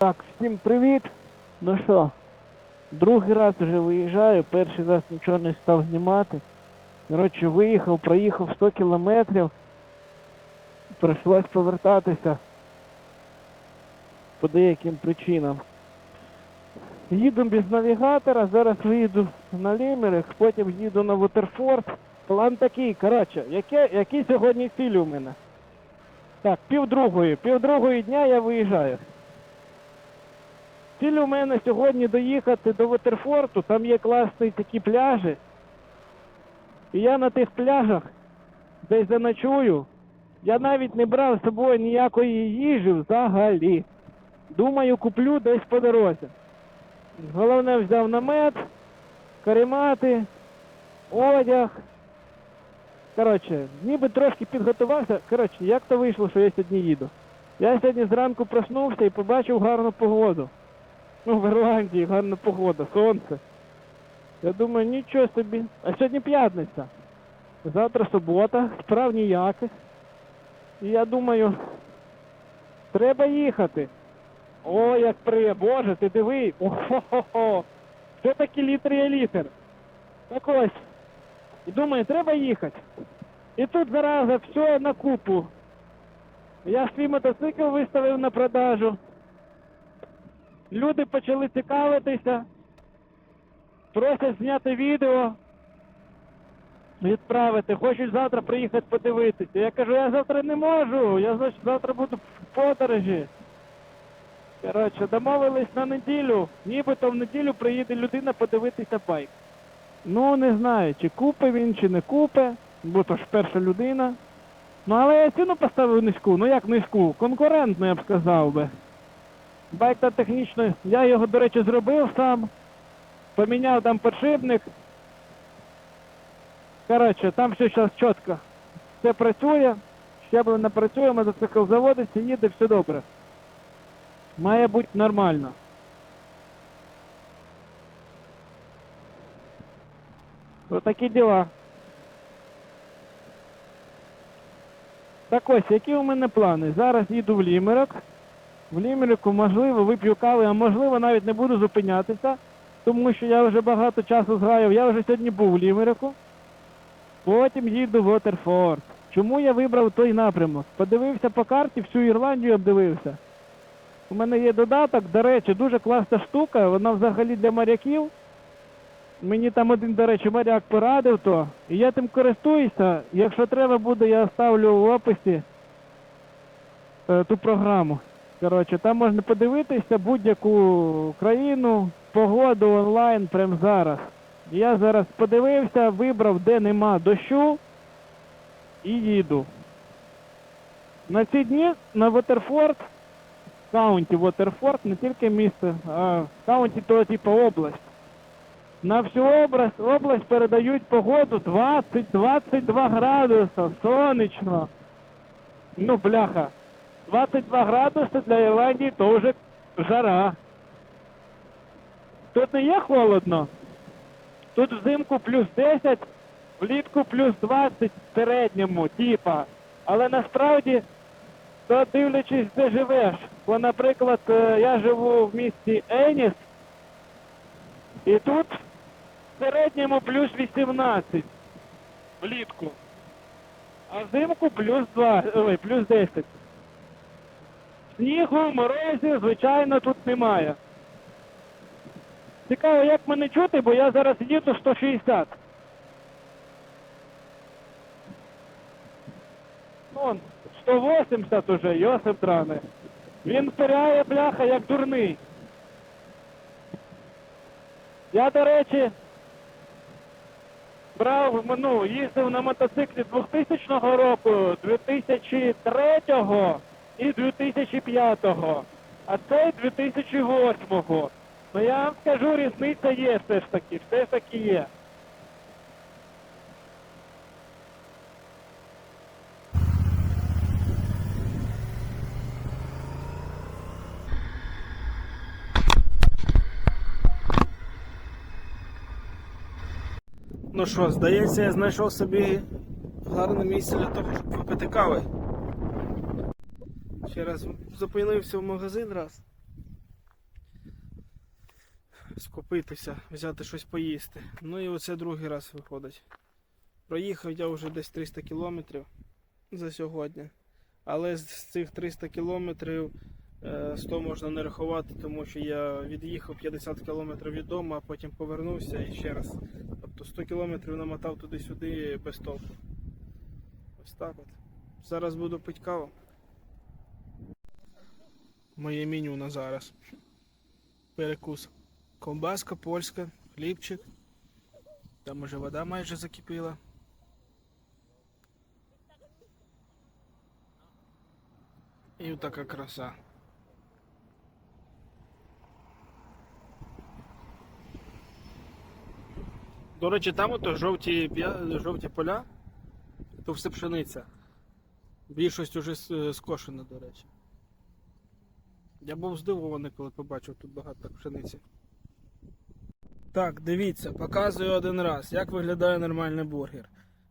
Так, всім привіт. Ну що, другий раз вже виїжджаю, перший раз нічого не став знімати. Коротше, виїхав, проїхав 100 кілометрів. Прийшлось повертатися по деяким причинам. Їду без навігатора, зараз виїду на Лімерик, потім їду на Вотерфорд. План такий, коротше, яке, які сьогодні цілі у мене? Так, півдругої, півдругої дня я виїжджаю. Ціль у мене сьогодні доїхати до Вотерфорту, там є класні такі пляжі. І я на тих пляжах десь заночую. Я навіть не брав з собою ніякої їжі взагалі. Думаю, куплю десь по дорозі. Головне взяв намет, каремати, одяг. Коротше, ніби трошки підготувався. Коротше, як то вийшло, що я сьогодні їду? Я сьогодні зранку проснувся і побачив гарну погоду. Ну, в Ірландії гарна погода, сонце. Я думаю, нічого собі. А сьогодні п'ятниця. Завтра субота, справ ніяких. І я думаю, треба їхати. О, як при, Боже, ти диви. О-хо-хо-хо. Що таке літр є літр? Так ось. І думаю, треба їхати. І тут зараза все на купу. Я свій мотоцикл виставив на продажу. Люди почали цікавитися, просять зняти відео, відправити, хочуть завтра приїхати подивитися. Я кажу, я завтра не можу, я значить, завтра буду в подорожі. Коротше, домовились на неділю, нібито в неділю приїде людина подивитися байк. Ну, не знаю, чи купе він, чи не купе, бо то ж перша людина. Ну, але я ціну поставив низьку, ну як низьку, конкурентну, я б сказав би. Байк та технічно, я його, до речі, зробив сам. Поміняв там подшипник. Коротше, там все зараз чітко. Все працює, щеплення працює, мотоцикл заводиться, їде, все добре. Має бути нормально. Отакі діла. Так ось, які у мене плани? Зараз їду в Лімерок. В Лімерику, можливо, вип'ю кави, а можливо навіть не буду зупинятися, тому що я вже багато часу згаяв. Я вже сьогодні був в Лімерику. Потім їду в Вотерфорд. Чому я вибрав той напрямок? Подивився по карті, всю Ірландію обдивився. У мене є додаток, до речі, дуже класна штука, вона взагалі для моряків. Мені там один, до речі, моряк порадив то. І я тим користуюся. Якщо треба буде, я оставлю в описі е, ту програму. Коротше, там можна подивитися будь-яку країну, погоду онлайн прямо зараз. Я зараз подивився, вибрав, де нема дощу і їду. На ці дні на Вотерфорд, каунті Вотерфорд, не тільки місто, а в каунті то типу область. На всю область, область передають погоду 20-22 градуса, сонячно. Ну, бляха. 22 градуси для Ірландії то жара. Тут не є холодно. Тут взимку плюс 10, влітку плюс 20 в середньому, типа. Але насправді, то дивлячись, де живеш. Бо, наприклад, е, я живу в місті Еніс, і тут в середньому плюс 18 влітку. А взимку плюс 2, ой, плюс 10. Снігу, морозів, звичайно, тут немає. Цікаво, як мене чути, бо я зараз їду 160. Вон, 180 уже, Йосип дране. Він впиряє бляха як дурний. Я, до речі, брав, ну, їздив на мотоциклі 2000 року, 2003 і 2005-го, а цей 2008. Ну я вам скажу, різниця є все ж таки, все ж таки є. Ну що, здається, я знайшов собі гарне місце для того, щоб випити кави. Ще раз зупинився в магазин раз. скупитися, взяти щось поїсти. Ну і оце другий раз виходить. Проїхав я вже десь 300 кілометрів за сьогодні. Але з цих 300 кілометрів е, 100 можна не рахувати, тому що я від'їхав 50 кілометрів від дому, а потім повернувся і ще раз. Тобто 100 кілометрів намотав туди-сюди без толку. Ось так от. Зараз буду пити каву. Моє меню на зараз. Перекус. Ковбаска польська, хлібчик. Там уже вода майже закипіла. І така краса. До речі, там ото жовті, жовті поля, то все пшениця. Більшість уже скошена, до речі. Я був здивований, коли побачив тут багато пшениці. Так, дивіться, показую один раз, як виглядає нормальний бургер.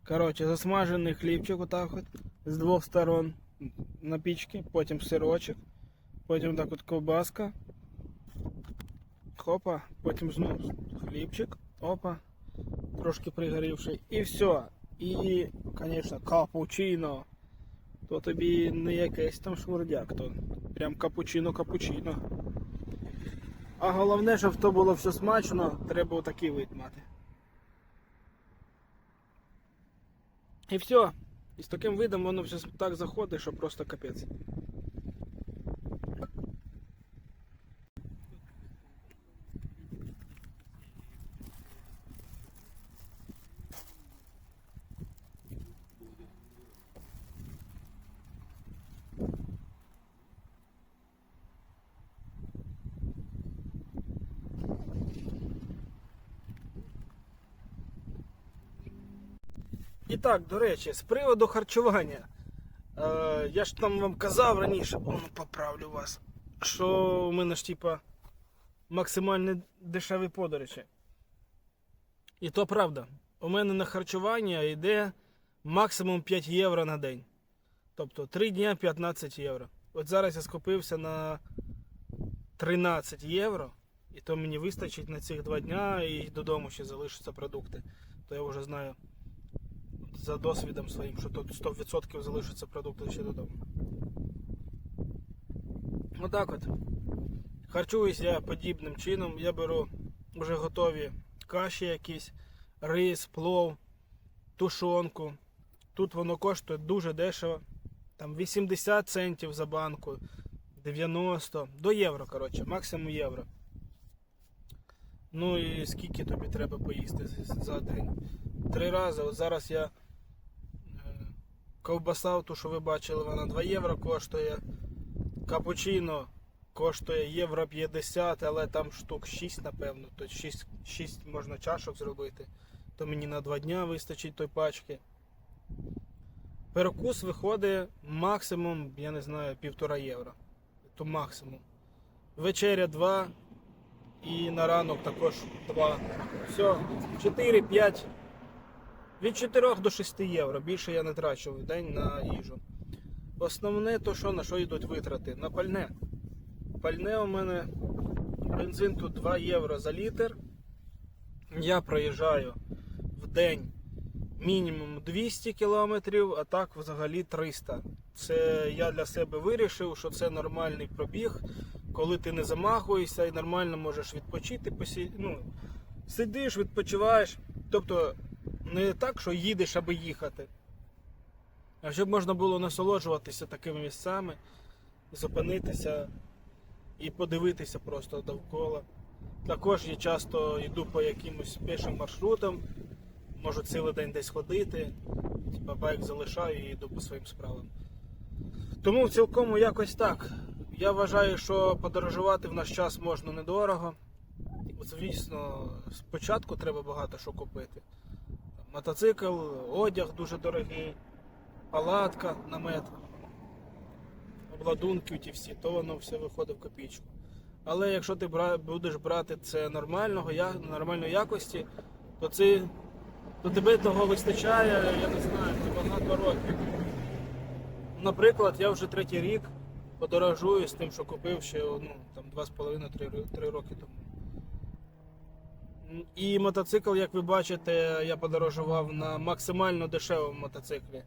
Коротше, засмажений хлібчик отак от з двох сторон на пічці, потім сирочок, потім так от ковбаска. Хопа, потім знову хлібчик, опа, трошки пригорівший. І все. І, звісно, капучино. То тобі не якийсь там швурдяк, то прям капучино-капучино. А головне, щоб то було все смачно, треба отакий вид мати. І все. І з таким видом воно все так заходить, що просто капець. І так, до речі, з приводу харчування. Е, я ж там вам казав раніше, о, ну поправлю вас, що у мене ж типа максимально дешеві подорожі. І то правда. У мене на харчування йде максимум 5 євро на день. Тобто 3 дня 15 євро. От зараз я скупився на 13 євро, і то мені вистачить на цих 2 дня і додому ще залишаться продукти. То я вже знаю за досвідом своїм, що тут 100% залишаться продукти ще додому. Отак от. Харчуюсь я подібним чином. Я беру вже готові каші якісь, рис, плов, тушонку. Тут воно коштує дуже дешево. Там 80 центів за банку, 90 до євро, коротше, максимум євро. Ну і скільки тобі треба поїсти за день? Три рази. От зараз я ковбаса, ту, що ви бачили, вона 2 євро коштує. Капучино коштує євро 50, але там штук 6, напевно. То 6, 6 можна чашок зробити. То мені на 2 дня вистачить той пачки. Перекус виходить максимум, я не знаю, півтора євро. То максимум. Вечеря 2 і на ранок також 2. Все, 4-5. Від 4 до 6 євро. Більше я не трачу в день на їжу. Основне то, що на що йдуть витрати? На пальне. Пальне у мене бензин тут 2 євро за літр. Я проїжджаю в день мінімум 200 кілометрів, а так взагалі 300. Це я для себе вирішив, що це нормальний пробіг, коли ти не замахуєшся і нормально можеш відпочити, посі... ну, сидиш, відпочиваєш. Тобто не так, що їдеш, аби їхати. А щоб можна було насолоджуватися такими місцями, зупинитися і подивитися просто довкола. Також я часто йду по якимось пішим маршрутам, можу цілий день десь ходити, типа байк залишаю і йду по своїм справам. Тому цілком якось так. Я вважаю, що подорожувати в наш час можна недорого. Звісно, спочатку треба багато що купити. Мотоцикл, одяг дуже дорогий, палатка, намет, обладунки ті всі, то воно все виходить в копійку. Але якщо ти будеш брати це нормального, нормальної якості, то, це, то тебе того вистачає, я не знаю, на багато років. Наприклад, я вже третій рік подорожую з тим, що купив ще ну, там, 2,5-3 роки тому. І мотоцикл, як ви бачите, я подорожував на максимально дешевому мотоциклі.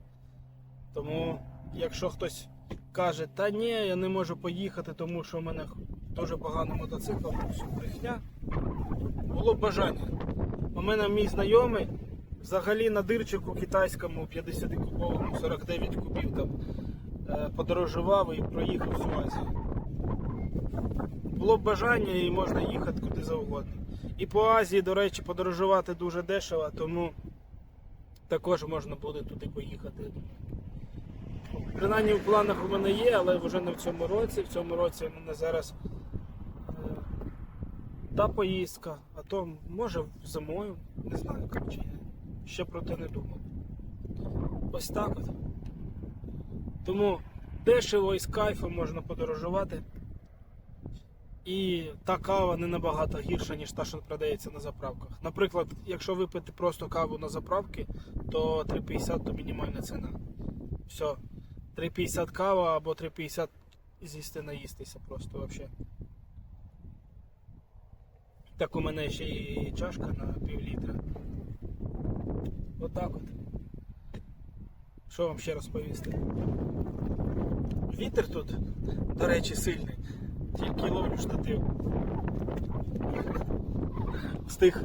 Тому, якщо хтось каже, та ні, я не можу поїхати, тому що в мене дуже поганий мотоцикл, брехня. Було б бажання. У мене мій знайомий взагалі на дирчику китайському 50 кубовому 49 кубів там е, подорожував і проїхав всю Азію. Було б бажання і можна їхати куди завгодно. І по Азії, до речі, подорожувати дуже дешево, тому також можна буде туди поїхати. Принаймні в планах у мене є, але вже не в цьому році. В цьому році в мене зараз е, та поїздка, а то може зимою, не знаю, коротше, ще про те не думав. Ось так от. Тому дешево і з кайфом можна подорожувати. І та кава не набагато гірша, ніж та, що продається на заправках. Наприклад, якщо випити просто каву на заправки, то 3,50 то мінімальна ціна. Все. 3,50 кава або 3,50 з'їсти наїстися просто взагалі. Так у мене ще і чашка на пів літра. Отак от. Що вам ще розповісти? Вітер тут, до речі, сильний. Тільки ловлю штатив. Встиг.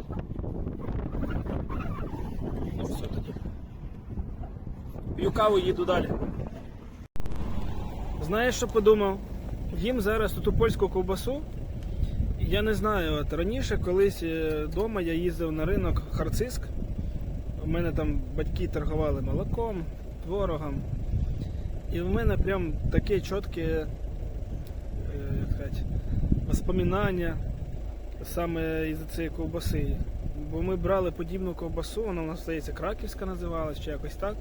Ну все тоді. П'ю каву, їду далі. Знаєш, що подумав? Їм зараз тут у польську ковбасу. Я не знаю, от раніше колись вдома я їздив на ринок Харциск. У мене там батьки торгували молоком, творогом. І в мене прям таке чітке сказати, воспоминання саме із цієї ковбаси. Бо ми брали подібну ковбасу, вона у нас здається краківська називалась чи якось так.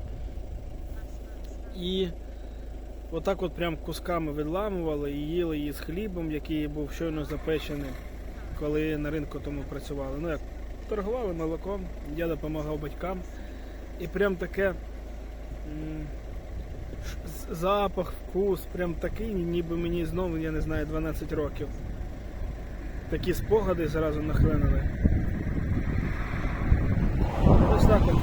І отак от прям кусками відламували і їли її з хлібом, який був щойно запечений, коли на ринку тому працювали. Ну як торгували молоком, я допомагав батькам. І прям таке. Запах, вкус, прям такий, ніби мені знову, я не знаю, 12 років. Такі спогади зразу нахлинули. Ось так от.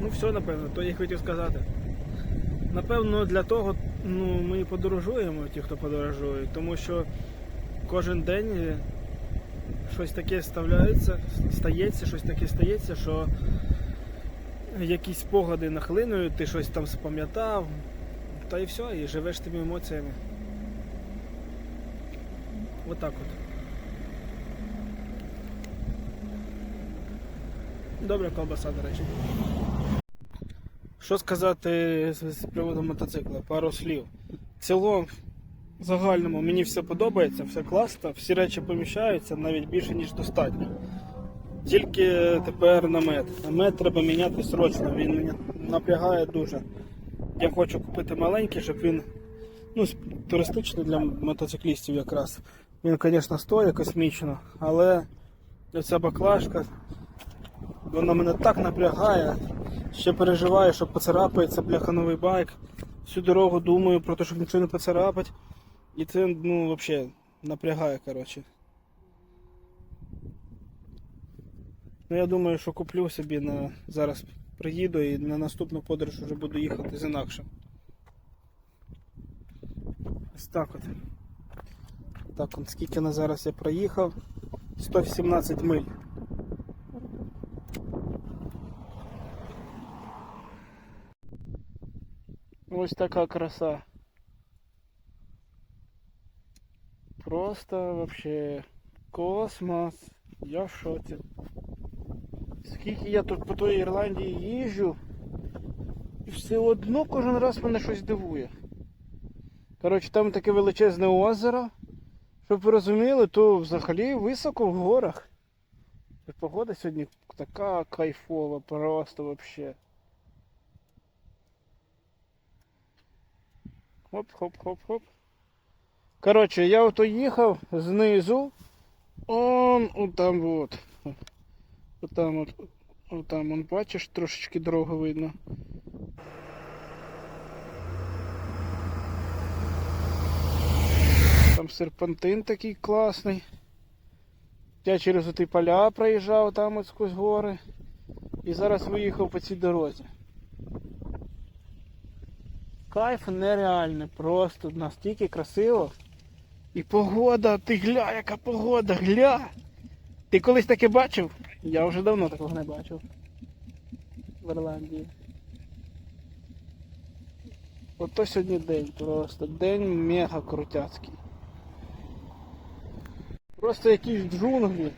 Ну все, напевно, то я хотів сказати. Напевно, для того ну, ми подорожуємо, ті, хто подорожує, тому що кожен день е, щось таке ставляється, стається, щось таке стається, що якісь спогади нахлинують, ти щось там спам'ятав, та і все, і живеш тими емоціями. Отак от. Добра колбаса, до речі. Що сказати з, приводу мотоцикла? Пару слів. В цілому, в загальному мені все подобається, все класно, всі речі поміщаються навіть більше, ніж достатньо. Тільки тепер намет. Намет треба міняти срочно, він мене напрягає дуже. Я хочу купити маленький, щоб він ну, туристичний для мотоциклістів якраз. Він, звісно, стоїть космічно, але ця баклажка, вона мене так напрягає. Ще переживаю, що поцарапається бляха новий байк. Всю дорогу думаю про те, щоб нічого не поцарапати. І це ну, взагалі напрягає, коротше. Ну я думаю, що куплю собі на зараз приїду і на наступну подорож вже буду їхати з інакшим. Ось так от. Так, от скільки на зараз я проїхав? 117 миль. Ось така краса. Просто вообще космос. Я в шоці. Скільки я тут по той Ірландії їжджу, і все одно кожен раз мене щось дивує. Коротше, там таке величезне озеро. Щоб ви розуміли, то взагалі високо в горах. І Погода сьогодні така кайфова, просто вообще. Хоп-хоп-хоп-хоп. Коротше, я ото їхав знизу. Он, он там от. Отам от. Отам, он бачиш, трошечки дорогу видно. Там серпантин такий класний. Я через оті поля проїжджав там от сквозь гори. І зараз виїхав по цій дорозі. Кайф нереальний, просто настільки красиво. І погода, ти гля, яка погода, гля! Ти колись таке бачив? Я вже давно такого не бачив. В Ірландії. Ото сьогодні день просто. День мега крутяцький. Просто якісь джунглі.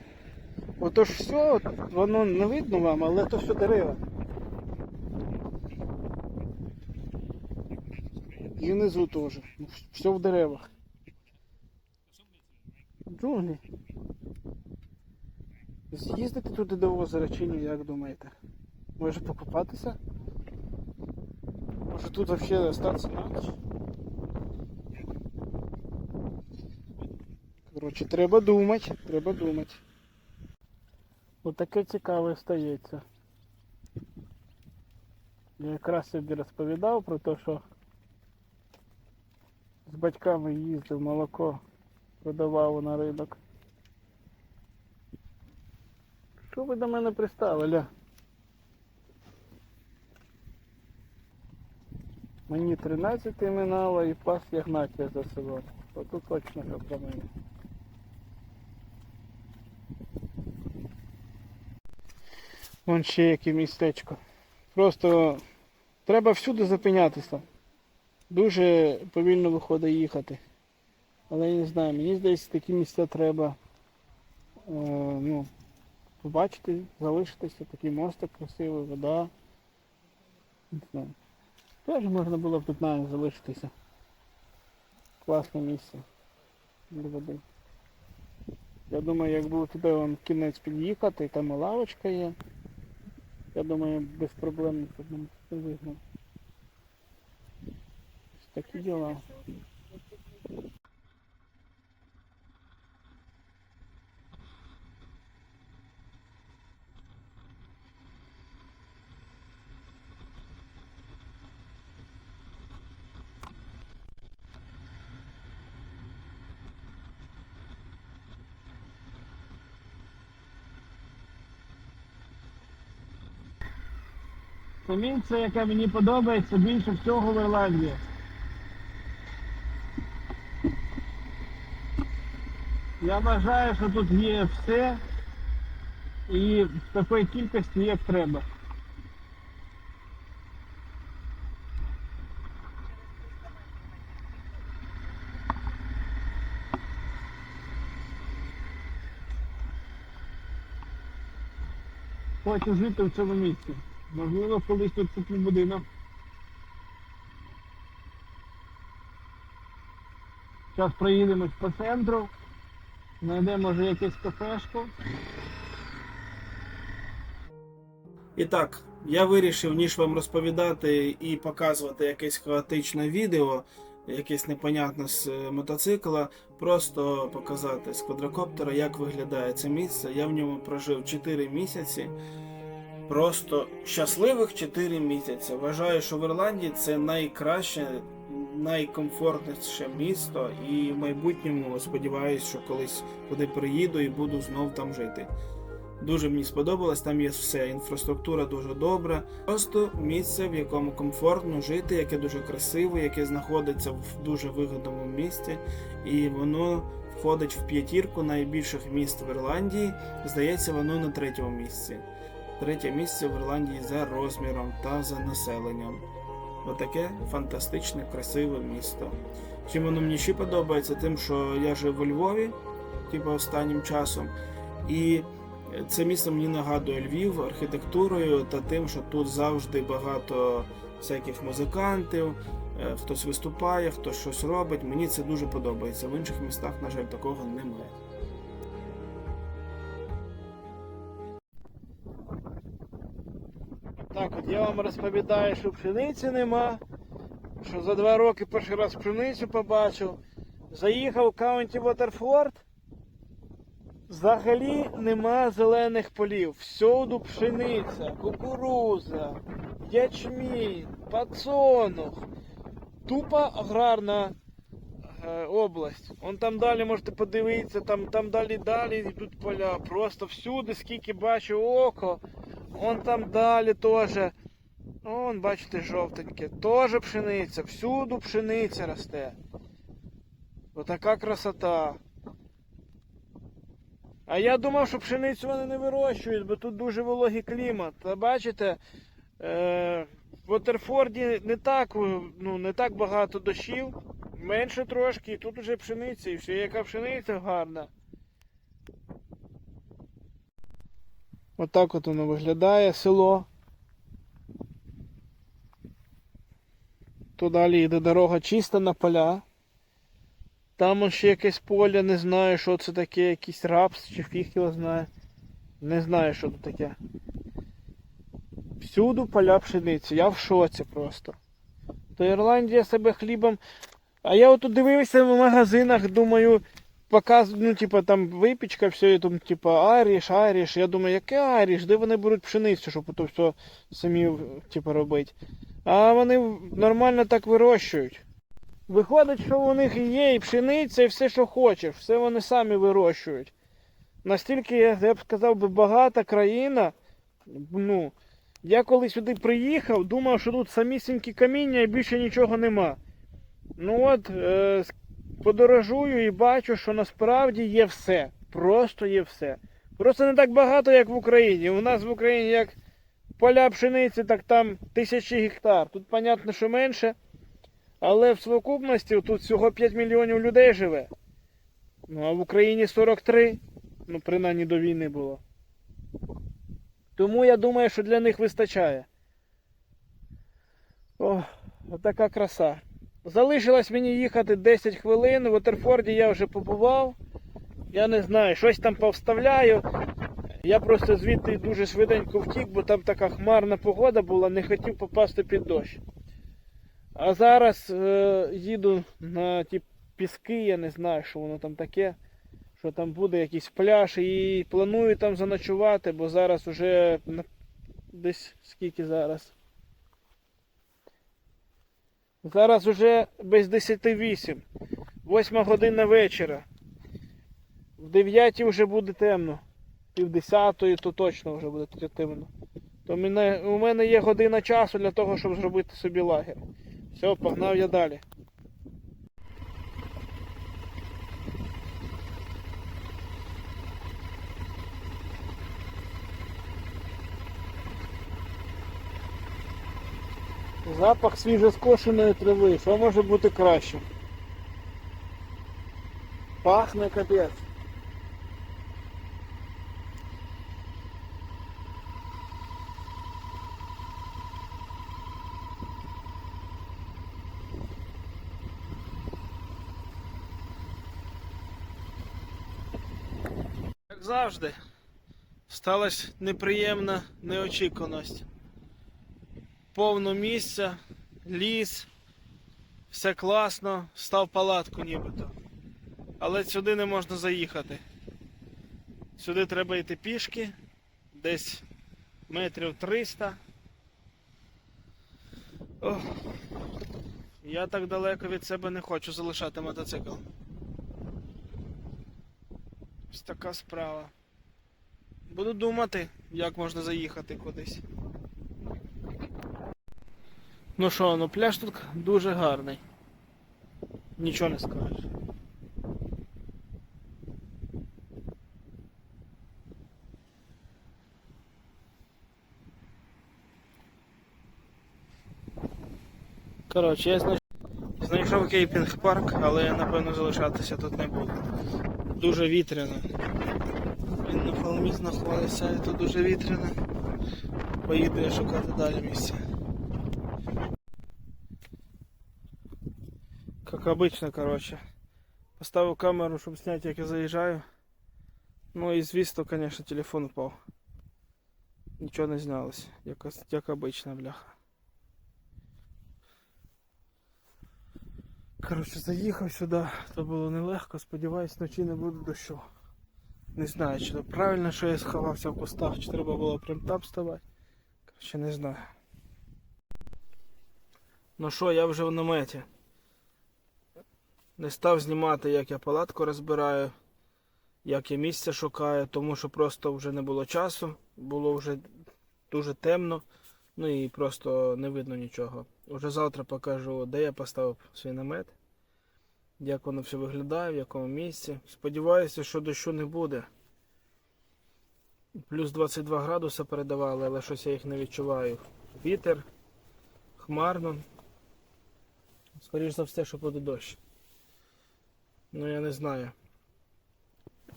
Ото ж все, воно не видно вам, але то все дерева. І внизу теж. Все в деревах. Джунглі. З'їздити туди до озера чи ні, як думаєте? Може покупатися? Може тут взагалі остатися на ніч? Коротше, треба думати, треба думати. Отаке цікаве стається. Я якраз собі розповідав про те, що з батьками їздив, молоко продавав на ринок. Що ви до мене пристали, Мені 13 минало і пас Ягнатія за село. Ото точно що про мене. Вон ще яке містечко. Просто треба всюди зупинятися. Дуже повільно виходить їхати. Але я не знаю, мені здається, такі місця треба е, ну, побачити, залишитися, такий мостик красивий, вода. Не знаю. Теж можна було б тут навіть залишитися. Класне місце для води. Я думаю, як було туди вон кінець під'їхати, там і лавочка є. Я думаю, без проблем це вигнав. Такі діла. Це місце, яке мені подобається більше всього в Ірландії. Я вважаю, що тут є все і в такій кількості, як треба. Хочу жити в цьому місці. Можливо, колись тут куплю будинок. Зараз проїдемось по центру, знайдемо може якесь кафешку. І так, я вирішив, ніж вам розповідати і показувати якесь хаотичне відео, якесь непонятне з е, мотоцикла, просто показати з квадрокоптера, як виглядає це місце. Я в ньому прожив 4 місяці. Просто щасливих 4 місяці. Вважаю, що в Ірландії це найкраще, найкомфортніше місто, і в майбутньому сподіваюся, що колись туди приїду і буду знов там жити. Дуже мені сподобалось, там є все, інфраструктура дуже добра. Просто місце, в якому комфортно жити, яке дуже красиве, яке знаходиться в дуже вигідному місці, і воно входить в п'ятірку найбільших міст в Ірландії. Здається, воно на третьому місці. Третє місце в Ірландії за розміром та за населенням. Отаке фантастичне, красиве місто. Чим воно мені ще подобається, тим, що я жив у Львові, типу останнім часом, і це місто мені нагадує Львів архітектурою та тим, що тут завжди багато всяких музикантів, е, хтось виступає, хтось щось робить. Мені це дуже подобається. В інших містах, на жаль, такого немає. Так, от я вам розповідаю, що пшениці нема, що за два роки перший раз пшеницю побачив. Заїхав в каунті Вотерфорд. Взагалі нема зелених полів. Всюду пшениця, кукуруза, ячмінь, пацонух. Тупо аграрна е, область. Он там далі можете подивитися, там, там далі далі йдуть поля. Просто всюди, скільки бачу око. Он там далі теж. Он, бачите, жовтеньке. Теж пшениця. Всюду пшениця росте. Отака красота. А я думав, що пшеницю вони не вирощують, бо тут дуже вологий клімат. Та бачите, е, в Отерфорді не так, е, ну, не так багато дощів, менше трошки, і тут уже пшениця, і все, яка пшениця гарна. Отак от воно виглядає село. Тут далі йде дорога чиста на поля. Там ще якесь поле, не знаю, що це таке, якийсь рапс чи фіг його знає. Не знаю, що це таке. Всюду поля пшениці, я в шоці просто. То Ірландія себе хлібом. А я отут дивився в магазинах, думаю, показ, ну, типа там випічка, все, і там, типа, Айріш, Айріш. Я думаю, яке Айріш, де вони беруть пшеницю, щоб то все самі типа, робити. А вони нормально так вирощують. Виходить, що у них є і пшениця, і все, що хочеш, все вони самі вирощують. Настільки, я б сказав, би, багата країна. Ну, я коли сюди приїхав, думав, що тут самісінькі каміння і більше нічого нема. Ну от, е, подорожую і бачу, що насправді є все. Просто є все. Просто не так багато, як в Україні. У нас в Україні як поля пшениці, так там тисячі гектар. Тут, понятно, що менше. Але в совокупності тут всього 5 мільйонів людей живе. Ну а в Україні 43. Ну, принаймні до війни було. Тому я думаю, що для них вистачає. О, така краса. Залишилось мені їхати 10 хвилин. В Отерфорді я вже побував. Я не знаю, щось там повставляю. Я просто звідти дуже швиденько втік, бо там така хмарна погода була, не хотів попасти під дощ. А зараз е, їду на ті піски, я не знаю, що воно там таке. Що там буде якийсь пляж і планую там заночувати, бо зараз уже десь скільки зараз. Зараз уже без 10.08. 8 година вечора. В 9 вже буде темно. Пів 10 то точно вже буде темно. То мене, у мене є година часу для того, щоб зробити собі лагер. Все, погнав я далі. Запах свіжоскошеної трави. Що може бути краще? Пахне капець. Як завжди, сталася неприємна неочікуваність. Повно місця, ліс, все класно, став палатку нібито. Але сюди не можна заїхати. Сюди треба йти пішки, десь метрів 300. Ох. Я так далеко від себе не хочу залишати мотоцикл. Ось така справа. Буду думати, як можна заїхати кудись. Ну що, ну пляж тут дуже гарний. Нічого не скажеш. Коротше, я знайшов, знайшов кейпінг парк, але я напевно залишатися тут не буду. Дуже вітряно. Він на холмі знаходиться і тут дуже вітряно. Поїду я шукати далі місця. Как обычно, короче. Поставив камеру, щоб зняти, як я заїжджаю. Ну і звісно, конечно, телефон упав. Нічого не знялось, як, як обично, бляха. Коротше, заїхав сюди, то було нелегко, сподіваюсь, вночі не буде дощу. Не знаю, чи то правильно, що я сховався в кустах, чи треба було прям там ставати. Коротше, не знаю. Ну що, я вже в наметі. Не став знімати, як я палатку розбираю, як я місце шукаю, тому що просто вже не було часу, було вже дуже темно, ну і просто не видно нічого. Уже завтра покажу, де я поставив свій намет, як воно все виглядає, в якому місці. Сподіваюся, що дощу не буде. Плюс 22 градуси передавали, але щось я їх не відчуваю. Вітер, хмарно. Скоріше за все, що буде дощ. Ну я не знаю.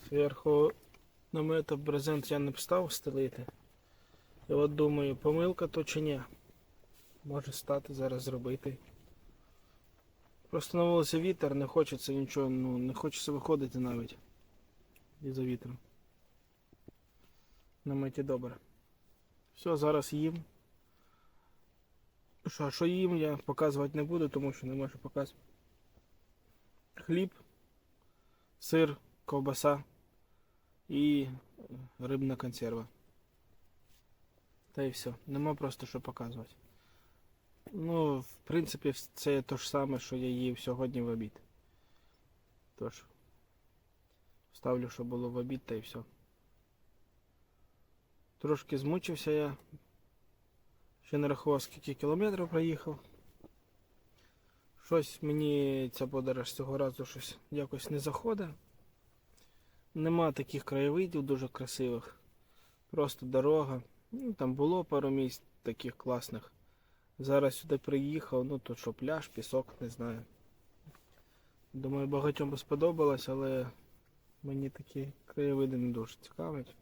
Зверху намета брезент я не б став стелити. І от думаю, помилка то чи ні. Може стати зараз зробити. Просто на вулиці вітер, не хочеться нічого, ну не хочеться виходити навіть. Із-за вітру. Наметі добре. Все, зараз їм. Що, що їм я показувати не буду, тому що не можу показувати. Хліб, сир, ковбаса і рибна консерва. Та і все. Нема просто що показувати. Ну, в принципі, це те ж саме, що я їв сьогодні в обід. Тож, ставлю, що було в обід, та і все. Трошки змучився я. Ще не рахував, скільки кілометрів проїхав. Щось мені ця подорож цього разу щось якось не заходить. Нема таких краєвидів дуже красивих. Просто дорога. Ну, там було пару місць таких класних. Зараз сюди приїхав, ну то що пляж, пісок, не знаю. Думаю, багатьом би сподобалось, але мені такі краєвиди не дуже цікавлять.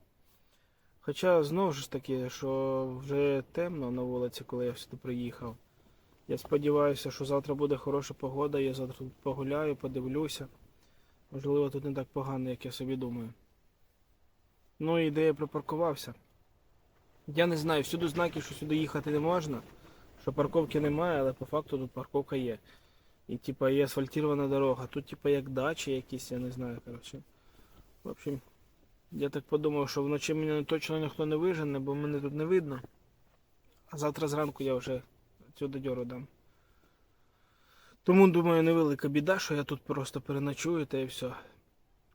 Хоча знову ж таки, що вже темно на вулиці, коли я сюди приїхав. Я сподіваюся, що завтра буде хороша погода, я завтра тут погуляю, подивлюся. Можливо, тут не так погано, як я собі думаю. Ну і де я припаркувався. Я не знаю, всюди знаки, що сюди їхати не можна, що парковки немає, але по факту тут парковка є. І типа є асфальтована дорога. Тут типа як дачі якісь, я не знаю, коротше. В общем, я так подумав, що вночі мене точно ніхто не вижене, бо мене тут не видно. А завтра зранку я вже цю додьору дам. Тому, думаю, невелика біда, що я тут просто переночую та і все.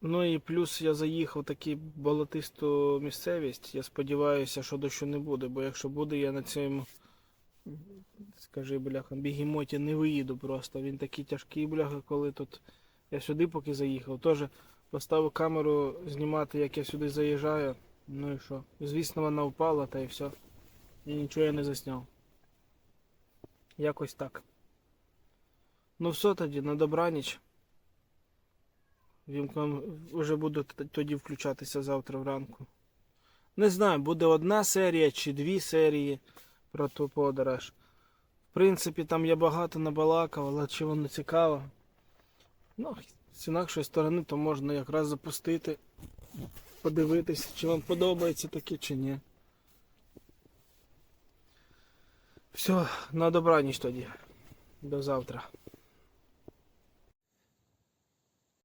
Ну і плюс я заїхав в таку болотисту місцевість. Я сподіваюся, що дощу не буде, бо якщо буде, я на цьому, скажи, бляха, бігемоті не виїду просто. Він такий тяжкий, бляха, коли тут. Я сюди поки заїхав. Теж поставив камеру знімати, як я сюди заїжджаю. Ну і що? Звісно, вона впала та і все. І нічого я не засняв. Якось так. Ну все тоді, на добраніч. Вімкнем, вже буду тоді включатися завтра вранку. Не знаю, буде одна серія чи дві серії про ту подорож. В принципі, там я багато набалакав, але чи воно цікаво. Ну, з інакшої сторони, то можна якраз запустити, подивитися, чи вам подобається таке, чи ні. Все, на добраніч тоді. До завтра.